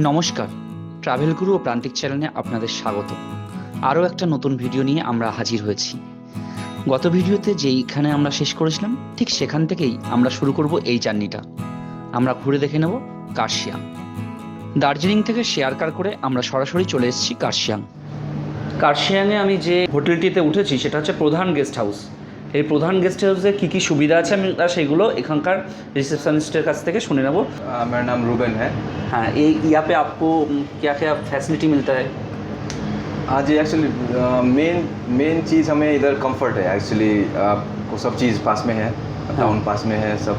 নমস্কার। ট্রাভেল গুরু ও প্রান্তিক চ্যানেলে আপনাদের স্বাগত। আরও একটা নতুন ভিডিও নিয়ে আমরা হাজির হয়েছি। গত ভিডিওতে যেইখানে আমরা শেষ করেছিলাম, ঠিক সেখান থেকেই আমরা শুরু করব এই জার্নিটা। আমরা ঘুরে দেখে নেব কার্শিয়াং। দার্জিলিং থেকে শেয়ার কার করে আমরা সরাসরি চলে এসেছি কার্শিয়াং। কার্শিয়াংয়ে আমি যে হোটেলটিতে উঠেছি, সেটা হচ্ছে প্রধান গেস্ট হাউস। এই প্রধান গেস্ট হাউসে কী কী সুবিধা আছে আমি আর সেগুলো এখানকার রিসেপশনিস্টের কাছ থেকে শুনে নেব आ, मेरा नाम रूबन है हाँ ये यहाँ पे आपको क्या क्या फैसिलिटी मिलता है हाँ जी एक्चुअली मेन मेन चीज़ हमें इधर कंफर्ट है एक्चुअली आपको सब चीज़ पास में है टाउन पास में है सब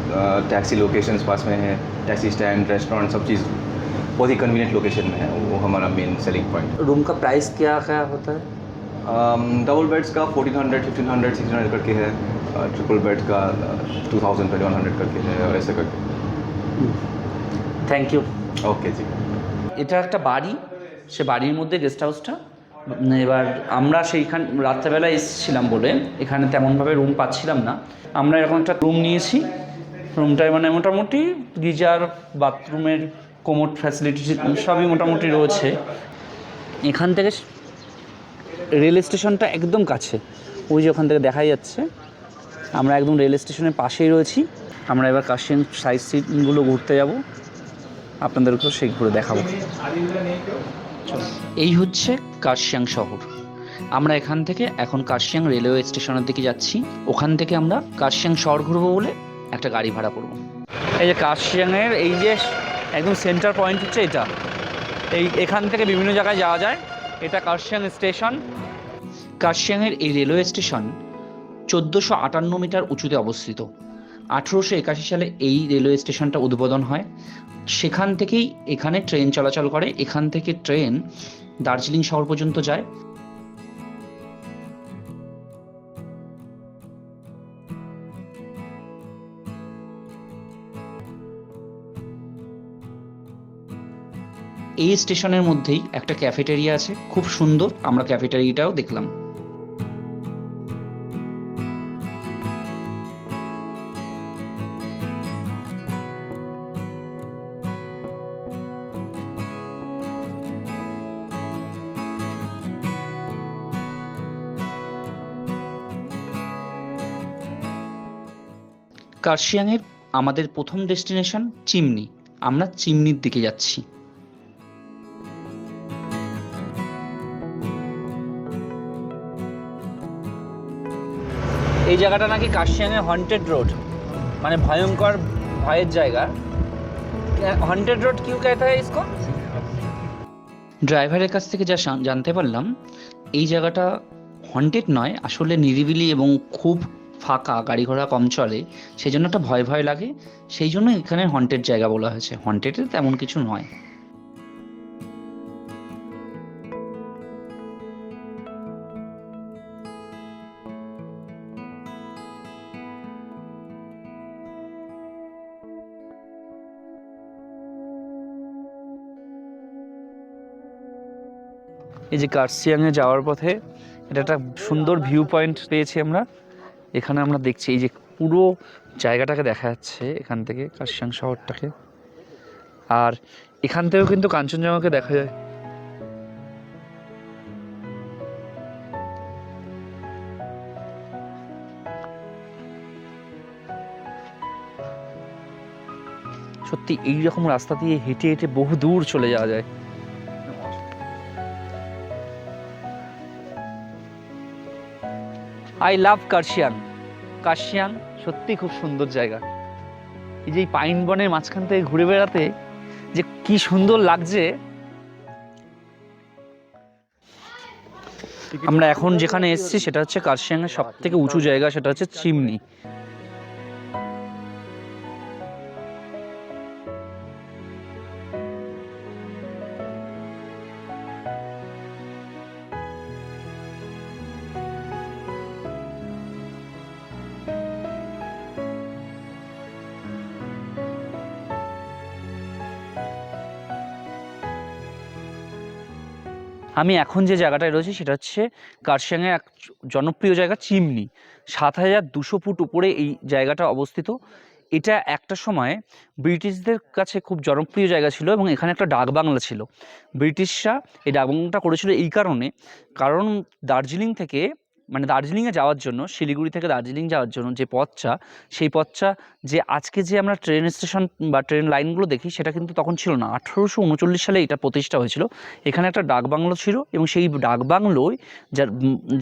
टैक्सी लोकेशंस पास में है टैक्सी स्टैंड रेस्टोरेंट सब चीज़ बहुत ही कन्वीनियंट लोकेशन में है वो हमारा मेन सेलिंग पॉइंट रूम का प्राइस क्या क्या होता है डबल बेड्स का fourteen hundred fifteen hundred sixteen hundred करके है ट्रिपल बेड का two thousand twenty one hundred करके है और ऐसे करके থ্যাংক ইউ ओके जी এটা একটা বাড়ি সে বাড়ির মধ্যে গেস্ট হাউসটা এবার আমরা সেইখান রাত্রেবেলা এসেছিলাম বলে এখানে তেমনভাবে রুম পাচ্ছিলাম না আমরা এরকম একটা রুম নিয়েছি রুমটায় মানে মোটামুটি গিজার বাথরুমের কোমোড ফ্যাসিলিটি সবই মোটামুটি রয়েছে এখান থেকে রেল স্টেশনটা একদম কাছে। ওই যে ওখান থেকে দেখাই যাচ্ছে। আমরা একদম রেল স্টেশনের পাশেই রয়েছি। আমরা এবার কাশিয়ান সাইড সিটগুলো ঘুরতে যাব। আপনাদেরকেও সেই ঘুরে দেখাবো। এই হচ্ছে কার্শিয়াং শহর। আমরা এখান থেকে এখন কার্শিয়াং রেলওয়ে স্টেশনের দিকে যাচ্ছি। ওখান থেকে আমরা কার্শিয়াং শহর ঘুরবো বলে একটা গাড়ি ভাড়া করব। এই যে কার্শিয়াংয়ের এই যে একদম সেন্টার পয়েন্ট হচ্ছে এটা। এই এখান থেকে বিভিন্ন জায়গায় যাওয়া যায়। এটা কার্শিয়াং স্টেশন। কার্শিয়াংয়ের এই রেলওয়ে স্টেশন চোদ্দোশো আটান্ন মিটার উঁচুতে অবস্থিত। আঠেরোশো একাশি সালে এই রেলওয়ে স্টেশনটা উদ্বোধন হয়। সেখান থেকেই এখানে ট্রেন চলাচল করে। এখান থেকে ট্রেন দার্জিলিং শহর পর্যন্ত যায়। এই স্টেশনের মধ্যেই একটা ক্যাফেটেরিয়া আছে, খুব সুন্দর, আমরা ক্যাফেটেরিয়াটাও দেখলাম। কার্শিয়াংয়ের আমাদের প্রথম ডেস্টিনেশন চিমনি, আমরা চিমনির দিকে যাচ্ছি। এই জায়গাটা নাকি কার্শিয়াংয়ের হন্টেড রোড মানে ভয়ঙ্কর ভয়ের জায়গা হন্টেড রোড কিউ कहता है इसको ড্রাইভারের কাছ থেকে যা শা- জানতে পারলাম এই জায়গাটা হন্টেড নয় আসলে নিরিবিলি এবং খুব ফাঁকা গাড়ি ঘোড়া কম চলে সেই জন্য একটা ভয় ভয় লাগে সেই জন্য এখানে হন্টেড জায়গা বলা হয়েছে হন্টেডে তেমন কিছু নয় এই যে কার্সিয়াংয়ে যাওয়ার পথে এটা একটা সুন্দর ভিউ পয়েন্ট পেয়েছি আমরা। এখানে আমরা দেখছি এই যে পুরো জায়গাটাকে দেখা যাচ্ছে এখান থেকে কার্শিয়াং শহরটাকে। আর এখান থেকেও কিন্তু কাঞ্চনজঙ্ঘাকে দেখা যায়। সত্যি এই রকম রাস্তা দিয়ে হেঁটে হেঁটে বহু দূর চলে যাওয়া যায়। I love কার্শিয়ান। কার্শিয়ান সত্যি খুব সুন্দর জায়গা। এই যে পাইন বনের মাঝখান থেকে ঘুরে বেড়াতে যে কি সুন্দর লাগছে। আমরা এখন যেখানে এসেছি সেটা হচ্ছে কার্শিয়াংয়ের সব থেকে উঁচু জায়গা, সেটা হচ্ছে চিমনি। আমি এখন যে জায়গাটায় রয়েছি সেটা হচ্ছে কার্শিয়াংয়ের এক জনপ্রিয় জায়গা চিমনি। সাত হাজার দুশো ফুট উপরে এই জায়গাটা অবস্থিত। এটা একটা সময়ে ব্রিটিশদের কাছে খুব জনপ্রিয় জায়গা ছিল এবং এখানে একটা ডাকবাংলা ছিল। ব্রিটিশরা এই ডাকবাংলাটা করেছিল এই কারণে। কারণ দার্জিলিং থেকে মানে দার্জিলিংয়ে যাওয়ার জন্য, শিলিগুড়ি থেকে দার্জিলিং যাওয়ার জন্য যে পথটা, সেই পথটা যে আজকে যে আমরা ট্রেন স্টেশন বা ট্রেন লাইনগুলো দেখি, সেটা কিন্তু তখন ছিল না। আঠেরোশো উনচল্লিশ সালে এটা প্রতিষ্ঠা হয়েছিল। এখানে একটা ডাকবাংলো ছিল এবং সেই ডাকবাংলোয় যার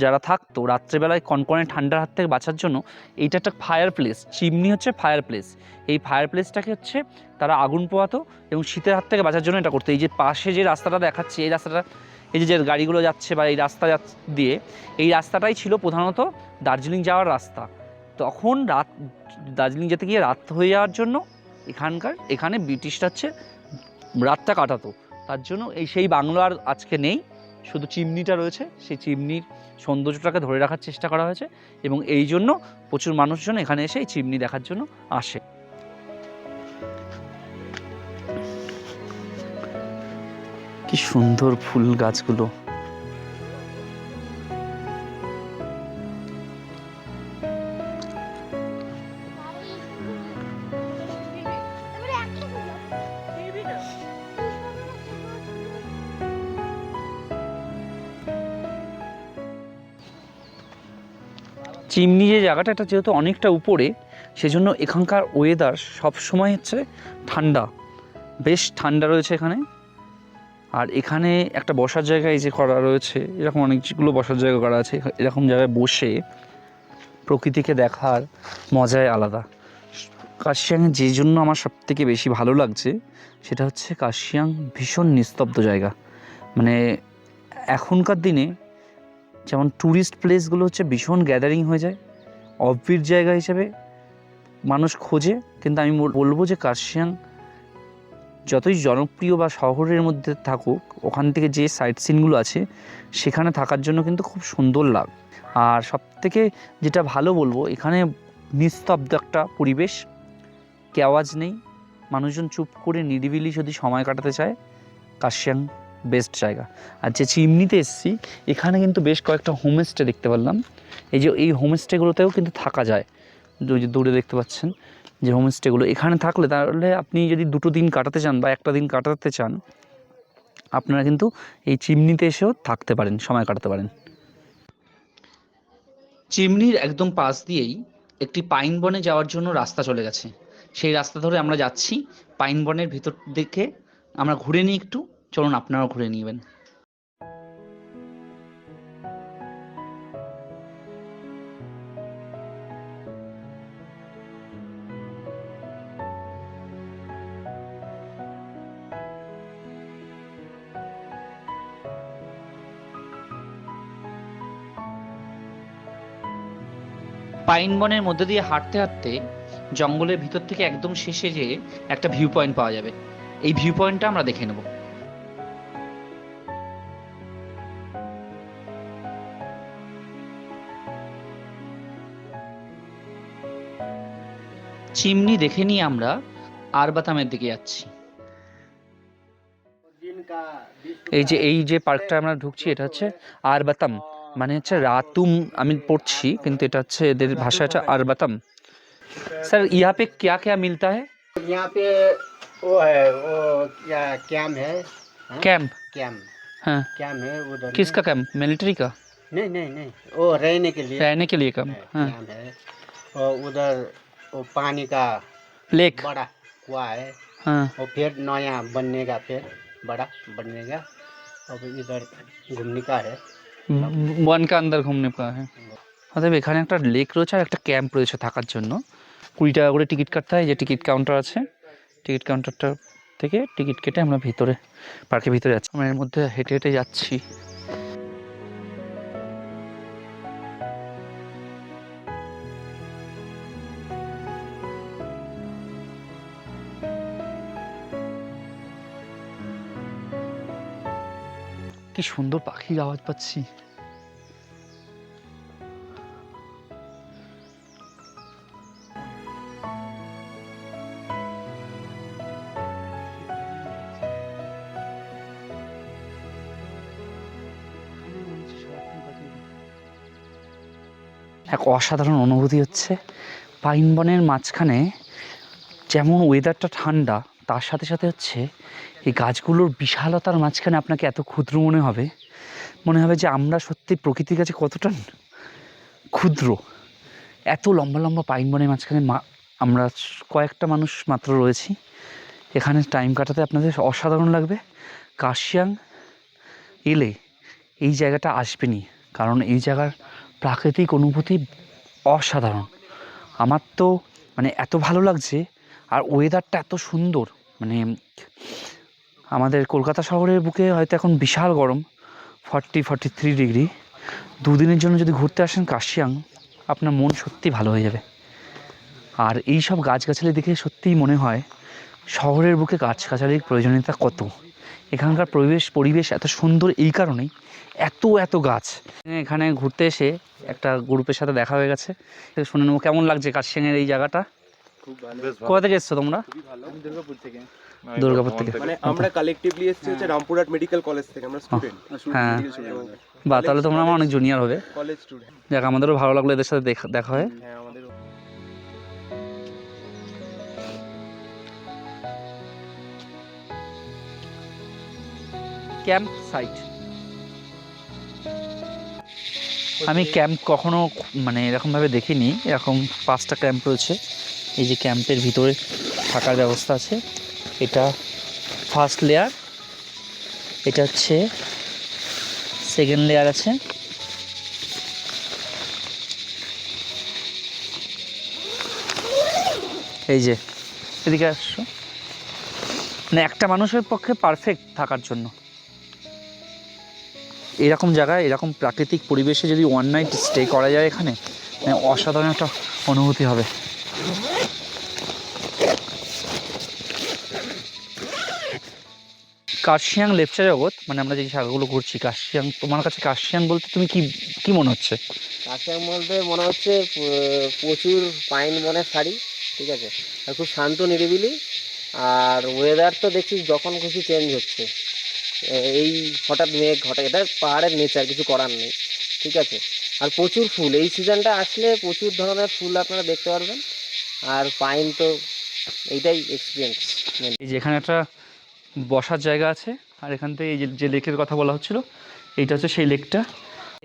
যারা থাকতো, রাত্রেবেলায় কনকনে ঠান্ডার হাত থেকে বাঁচার জন্য, এইটা একটা ফায়ার প্লেস, চিমনি হচ্ছে ফায়ার প্লেস। এই ফায়ার প্লেসটাকে হচ্ছে তারা আগুন পোয়াতো এবং শীতের হাত থেকে বাঁচার জন্য এটা করতো। এই যে পাশে যে রাস্তাটা দেখাচ্ছে, এই রাস্তাটা এই যে যে গাড়িগুলো যাচ্ছে বা এই রাস্তা দিয়ে, এই রাস্তাটাই ছিল প্রধানত দার্জিলিং যাওয়ার রাস্তা। তখন রাত, দার্জিলিং যেতে গিয়ে রাত হয়ে যাওয়ার জন্য এখানকার, এখানে ব্রিটিশরা হচ্ছে রাতটা কাটাতো। তার জন্য এই সেই বাংলো আর আজকে নেই। শুধু চিমনিটা রয়েছে। সেই চিমনির সৌন্দর্যটাকে ধরে রাখার চেষ্টা করা হয়েছে এবং এই জন্য প্রচুর মানুষজন এখানে এসে এই চিমনি দেখার জন্য আসে। কি সুন্দর ফুল গাছগুলো। চিমনি যে জায়গাটা, এটা যেহেতু অনেকটা উপরে, সেজন্য এখানকার ওয়েদার সবসময় হচ্ছে ঠান্ডা। বেশ ঠান্ডা রয়েছে এখানে। আর এখানে একটা বসার জায়গা এই যে করা রয়েছে, এরকম অনেকগুলো বসার জায়গা করা আছে, এরকম জায়গায় বসে প্রকৃতিকে দেখার মজাই আলাদা। কাশিয়াংয়ে যে জন্য আমার সব থেকে বেশি ভালো লাগছে, সেটা হচ্ছে কাশিয়াং ভীষণ নিস্তব্ধ জায়গা। মানে এখনকার দিনে যেমন ট্যুরিস্ট প্লেসগুলো হচ্ছে ভীষণ গ্যাদারিং হয়ে যায় অফবিট জায়গা হিসেবে মানুষ খোঁজে, কিন্তু আমি বলব যে কার্শিয়াং যতই জনপ্রিয় বা শহরের মধ্যে থাকুক, ওখান থেকে যে সাইট সিনগুলো আছে, সেখানে থাকার জন্য কিন্তু খুব সুন্দর লাগ। আর সব থেকে যেটা ভালো বলব, এখানে নিস্তব্ধ একটা পরিবেশ কেওয়াজ নেই, মানুষজন চুপ করে নিরিবিলি যদি সময় কাটাতে চায়, কাশিয়াং বেস্ট জায়গা। আর যে চিমনিতে এসেছি, এখানে কিন্তু বেশ কয়েকটা হোমস্টে দেখতে পারলাম। এই যে, এই হোমস্টেগুলোতেও কিন্তু থাকা যায়। দূরে দেখতে পাচ্ছেন যে হোমস্টেগুলো এখানে থাকলে তাহলে আপনি যদি দুটো দিন কাটাতে চান বা একটা দিন কাটাতে চান, আপনারা কিন্তু এই চিমনিতে এসেও থাকতে পারেন, সময় কাটাতে পারেন। চিমনির একদম পাশ দিয়েই একটি পাইন বনে যাওয়ার জন্য রাস্তা চলে গেছে। সেই রাস্তা ধরে আমরা যাচ্ছি পাইন বনের ভিতর দিকে আমরা ঘুরে নিই একটু, চলুন আপনারাও ঘুরে নিবেন। পাইন বনের মধ্যে দিয়ে হাঁটতে হাঁটতে জঙ্গলের ভিতর থেকে একদম শেষে যে একটা ভিউ পয়েন্ট পাওয়া যাবে। এই ভিউ পয়েন্টটা আমরা দেখে নেব। চিমনি দেখে নিয়ে আমরা আরবাতামের দিকে যাচ্ছি। এই যে এই যে পার্কটা আমরা ঢুকছি এটা হচ্ছে আরবাতাম। মানে হচ্ছে রাতুম আমি পড়ছি কিন্তু এটা হচ্ছে এদের ভাষা হচ্ছে আরবাতাম স্যার ইহা পে क्या क्या मिलता है यहाँ पे वो है वो क्या कैम है हाँ? कैंप कैम हाँ कैम है उधर में। किसका कैंप मिलिट्री का नहीं नहीं नहीं वो रहने के लिए रहने के लिए कैंप है, हाँ कैम है और उधर वो पानी का लेक बड़ा कुआ है हाँ और फिर नया बनने का फिर बड़ा बनने का अब इधर घूमने का है वन का अंदर घूमने का है অতএব এখানে একটা লেক রয়েছে আর একটা ক্যাম্প রয়েছে থাকার জন্য কুড়ি টাকা করে টিকিট কাটতে হয় এই যে টিকিট কাউন্টার আছে টিকিট কাউন্টারটা থেকে টিকিট কেটে আমরা ভিতরে পার্কের ভিতরে যাচ্ছি আমরা এর মধ্যে হেঁটে হেঁটে যাচ্ছি সুন্দর পাখির আওয়াজ পাচ্ছি। এক অসাধারণ অনুভূতি হচ্ছে। পাইন বনের মাঝখানে যেমন ওয়েদারটা ঠান্ডা তার সাথে সাথে হচ্ছে এই গাছগুলোর বিশালতার মাঝখানে আপনাকে এত ক্ষুদ্র মনে হবে মনে হবে যে আমরা সত্যি প্রকৃতির কাছে কতটা ক্ষুদ্র। এত লম্বা লম্বা পাইন বনের মাঝখানে আমরা কয়েকটা মানুষ মাত্র রয়েছি। এখানে টাইম কাটাতে আপনাদের অসাধারণ লাগবে। কার্শিয়াং এলে এই জায়গাটা আসবেনই, কারণ এই জায়গার প্রাকৃতিক অনুভূতি অসাধারণ। আমার তো মানে এত ভালো লাগছে, আর ওয়েদারটা এত সুন্দর মানে আমাদের কলকাতা শহরের বুকে হয়তো এখন বিশাল গরম ফর্টি ফর্টি থ্রি ডিগ্রি দুদিনের জন্য যদি ঘুরতে আসেন কাশিয়াং, আপনার মন সত্যি ভালো হয়ে যাবে। আর এই সব গাছগাছালি দেখে সত্যিই মনে হয় শহরের বুকে গাছগাছালির প্রয়োজনীয়তা কত। এখানকার পরিবেশ পরিবেশ এত সুন্দর এই কারণেই এত এত গাছ। এখানে ঘুরতে এসে একটা গ্রুপের সাথে দেখা হয়ে গেছে। শুনে নেব কেমন লাগছে কাশিয়াংয়ের এই জায়গাটা? কোথা থেকে এসছো তোমরা? দুর্গাপুর থেকে। দুর্গাপুর থেকে। মানে আমরা কালেকটিভলি এসেছি হচ্ছে রামপুরহাট মেডিকেল কলেজ থেকে আমরা স্টুডেন্ট হ্যাঁ। বা তাহলে তোমরা আমার অনেক জুনিয়র হবে। কলেজ স্টুডেন্ট যাক আমাদেরও ভালো লাগল এদের সাথে দেখা দেখা হয়। হ্যাঁ ক্যাম্প সাইট আমি ক্যাম্প কখনো মানে এরকমভাবে দেখিনি। এরকম পাঁচটা ক্যাম্প রয়েছে। এই যে ক্যাম্পের ভিতরে থাকার ব্যবস্থা আছে। এটা ফার্স্ট লেয়ার এটা হচ্ছে সেকেন্ড লেয়ার আছে। এই যে, এদিকে আসছো মানে একটা মানুষের পক্ষে পারফেক্ট থাকার জন্য। এরকম জায়গায়, এরকম প্রাকৃতিক পরিবেশে যদি ওয়ান নাইট স্টে করা যায় এখানে মানে অসাধারণ একটা অনুভূতি হবে। কার্শিয়াং লেপচা জগৎ মানে আমরা যে শাখাগুলো ঘুরছি কার্শিয়াং তোমার কাছে কার্শিয়াং বলতে তুমি কি কি মনে হচ্ছে? কাশিয়াং বলতে মনে হচ্ছে প্রচুর পাইন বনের শাড়ি ঠিক আছে? আর খুব শান্ত নিরিবিলি আর ওয়েদার তো দেখছি যখন খুশি চেঞ্জ হচ্ছে। এই হঠাৎ মেঘ হঠাৎ এটা পাহাড়ের নেচার কিছু করার নেই ঠিক আছে? আর প্রচুর ফুল এই সিজনটা আসলে প্রচুর ধরনের ফুল আপনারা দেখতে পারবেন আর পাইন তো এইটাই এক্সপিরিয়েন্স এই যে এখানে একটা বসার জায়গা আছে। আর এখান থেকে এই যে লেকের কথা বলা হচ্ছিল, এইটা হচ্ছে সেই লেকটা।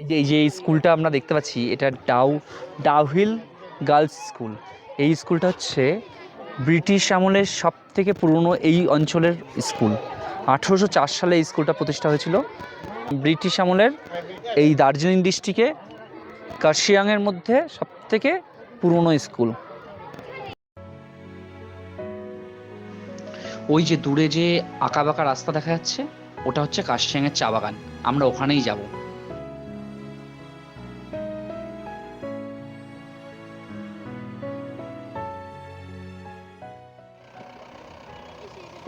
এই যে এই যে স্কুলটা আমরা দেখতে পাচ্ছি, এটা ডাউ, ডাউহিল গার্লস স্কুল। এই স্কুলটা হচ্ছে ব্রিটিশ আমলের সব থেকে পুরনো এই অঞ্চলের স্কুল। আঠেরোশো চার সালে এই স্কুলটা প্রতিষ্ঠা হয়েছিল। ব্রিটিশ আমলের এই দার্জিলিং ডিস্ট্রিক্টে কার্শিয়াংয়ের মধ্যে সব থেকে পুরনো স্কুল। ওই যে দূরে যে আঁকা বাঁকা রাস্তা দেখা যাচ্ছে, ওটা হচ্ছে কাশিয়াংয়ের চা বাগান। আমরা ওখানেই যাব।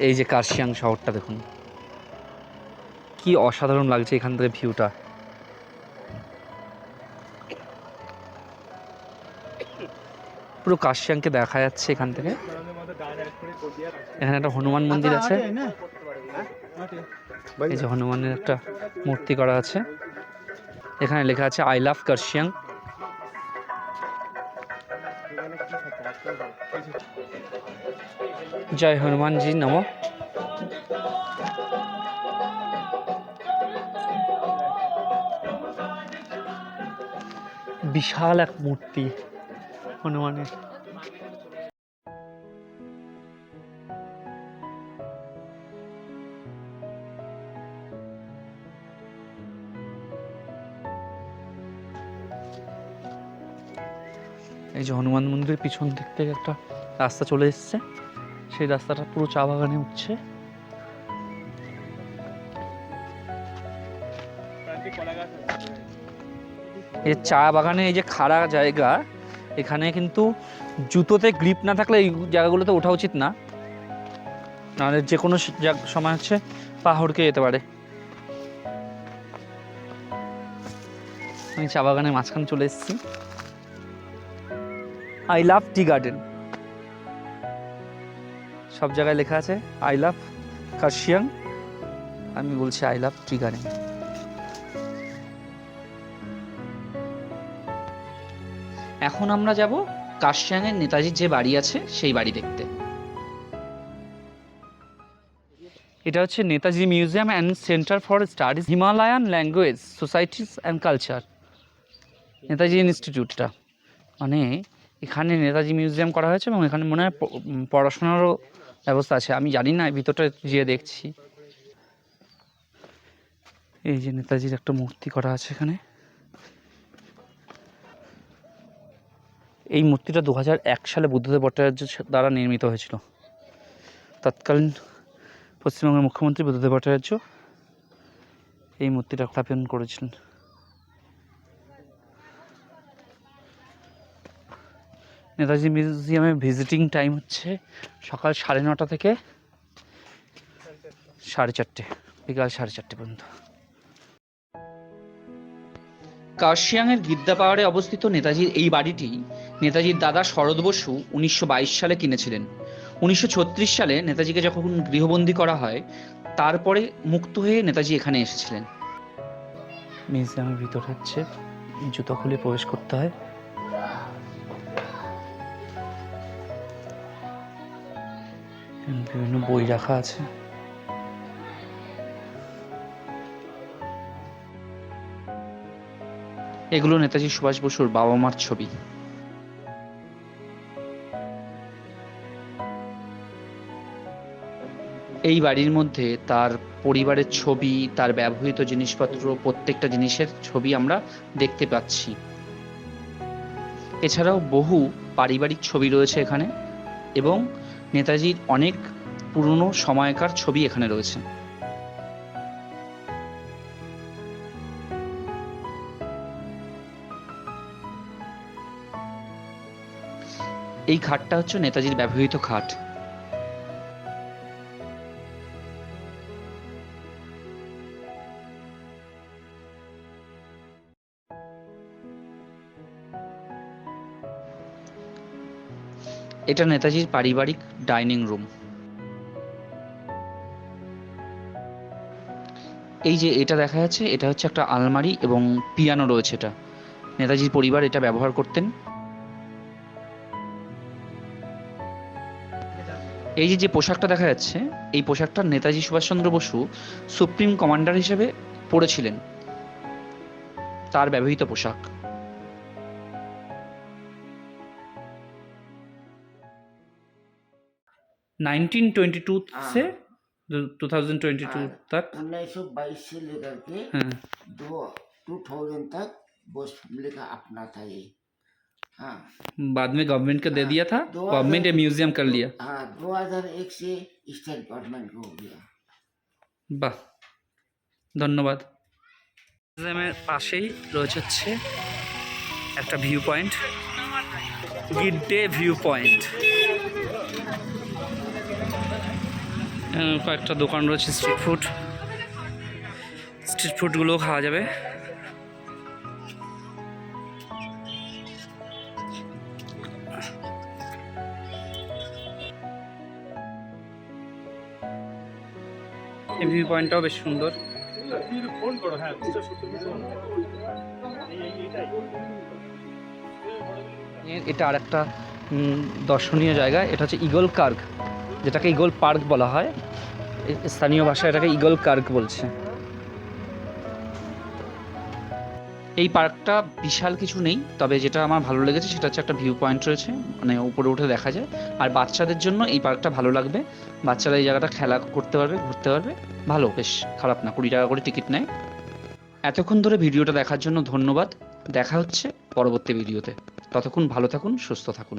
এই যে কার্শিয়াং শহরটা দেখুন। কি অসাধারণ লাগছে এখান থেকে ভিউটা। পুরো কাশিয়াংকে দেখা যাচ্ছে এখান থেকে। এখানে একটা হনুমান মন্দির আছে। এই যে হনুমানের একটা মূর্তি করা আছে। এখানে লেখা আছে আই লাভ কার্শিয়াং জয় হনুমানজি, নম। বিশাল এক মূর্তি হনুমানের। এই যে হনুমান মন্দিরের পিছন দিক থেকে একটা রাস্তা চলে এসছে। সেই রাস্তাটা পুরো চা বাগানে উঠছে। এই চা বাগানে এই যে খাড়া জায়গা, এখানে কিন্তু জুতোতে গ্রিপ না থাকলে এই জায়গাগুলোতে ওঠা উচিত না। নাহলে যে কোনো সময় হচ্ছে পা হড়কে যেতে পারে। আমি চা বাগানের মাঝখানে চলে এসেছি। আই লাভ টি গার্ডেন সব জায়গায় লেখা আছে আই লাভ কার্শিয়াং আমি বলছি আই লাভ টি গার্ডেন এখন আমরা যাব কার্শিয়াংয়ের নেতাজির যে বাড়ি আছে, সেই বাড়ি দেখতে। এটা হচ্ছে Netaji museum and centre for studies, Himalayan language, societies and culture. Netaji ইনস্টিটিউটটা। মানে এখানে নেতাজি মিউজিয়াম করা হয়েছে এবং এখানে মনে হয় পড়াশোনারও ব্যবস্থা আছে। আমি জানি না, ভিতরটা যেয়ে দেখছি। এই যে নেতাজির একটা মূর্তি করা আছে এখানে। এই মূর্তিটা দু সালে বুদ্ধদেব ভট্টাচার্য দ্বারা নির্মিত হয়েছিল। তৎকালীন পশ্চিমবঙ্গের মুখ্যমন্ত্রী বুদ্ধদেব ভট্টাচার্য এই মূর্তিটা স্থাপন করেছিলেন। নেতাজি মিউজিয়ামে ভিজিটিং টাইম হচ্ছে সকাল সাড়ে নটা থেকে সাড়ে চারটে বিকাল সাড়ে চারটে পর্যন্ত। কার্শিয়াংয়ের গিদ্দা পাহাড়ে অবস্থিত নেতাজির এই বাড়িটি নেতাজির দাদা শরৎ বসু উনিশশো বাইশ সালে কিনেছিলেন। উনিশশো ছত্রিশ সালে নেতাজিকে যখন গৃহবন্দী করা হয় তারপরে মুক্ত হয়ে নেতাজি এখানে এসেছিলেন। মিউজিয়ামের ভিতর হচ্ছে জুতো খুলে প্রবেশ করতে হয়। বিভিন্ন বই রাখা আছে। এগুলো নেতাজি সুভাষ বসুর বাবা মার ছবি। এই বাড়ির মধ্যে তার পরিবারের ছবি, তার ব্যবহৃত জিনিসপত্র, প্রত্যেকটা জিনিসের ছবি আমরা দেখতে পাচ্ছি। এছাড়াও বহু পারিবারিক ছবি রয়েছে এখানে এবং নেতাজির অনেক পুরনো সময়কার ছবি এখানে রয়েছে। এই খাটটা হচ্ছে নেতাজির ব্যবহৃত খাট এটা নেতাজির পারিবারিক ডাইনিং রুম। এই যে এটা দেখা যাচ্ছে, এটা হচ্ছে একটা আলমারি এবং পিয়ানো রয়েছে এটা। নেতাজির পরিবার এটা ব্যবহার করতেন। এই যে যে পোশাকটা দেখা যাচ্ছে, এই পোশাকটা নেতাজি সুভাষচন্দ্র বসু সুপ্রিম কমান্ডার হিসেবে পরেছিলেন। তার ব্যবহৃত পোশাক। नाइनटीन ट्वेंटी टू से टू थाउजेंड ट्वेंटी टू तक उन्नीस सौ बाईस से लेकर के हाँ, दो टू थाउजेंड तक बोस फैमिली का अपना था ये हाँ बाद में गवर्नमेंट को दे दिया था दो गवर्नमेंट ये हजार- म्यूजियम कर लिया हाँ दो हजार एक से स्टेट गवर्नमेंट को हो गया বাহ ধন্যবাদ মিউজিয়ামের পাশেই রয়েছে হচ্ছে একটা view point Gidde view point কয়েকটা দোকান রয়েছে স্ট্রিট ফুড স্ট্রিট ফুডগুলোও খাওয়া যাবে। ভিউ পয়েন্টটাও বেশ সুন্দর। এটা আর একটা দর্শনীয় জায়গা, এটা হচ্ছে ইগল কার্গ যেটাকে ইগল পার্ক বলা হয় স্থানীয় ভাষায় এটাকে ইগল কার্গ বলছে। এই পার্কটা বিশাল কিছু নেই, তবে যেটা আমার ভালো লেগেছে সেটা হচ্ছে একটা ভিউ পয়েন্ট রয়েছে মানে উপরে উঠে দেখা যায়। আর বাচ্চাদের জন্য এই পার্কটা ভালো লাগবে। বাচ্চারা এই জায়গাটা খেলা করতে পারবে, ঘুরতে পারবে। ভালো, বেশ খারাপ না, কুড়ি টাকা করে টিকিট নেয়। এতক্ষণ ধরে ভিডিওটা দেখার জন্য ধন্যবাদ। দেখা হচ্ছে পরবর্তী ভিডিওতে। ততক্ষণ ভালো থাকুন, সুস্থ থাকুন।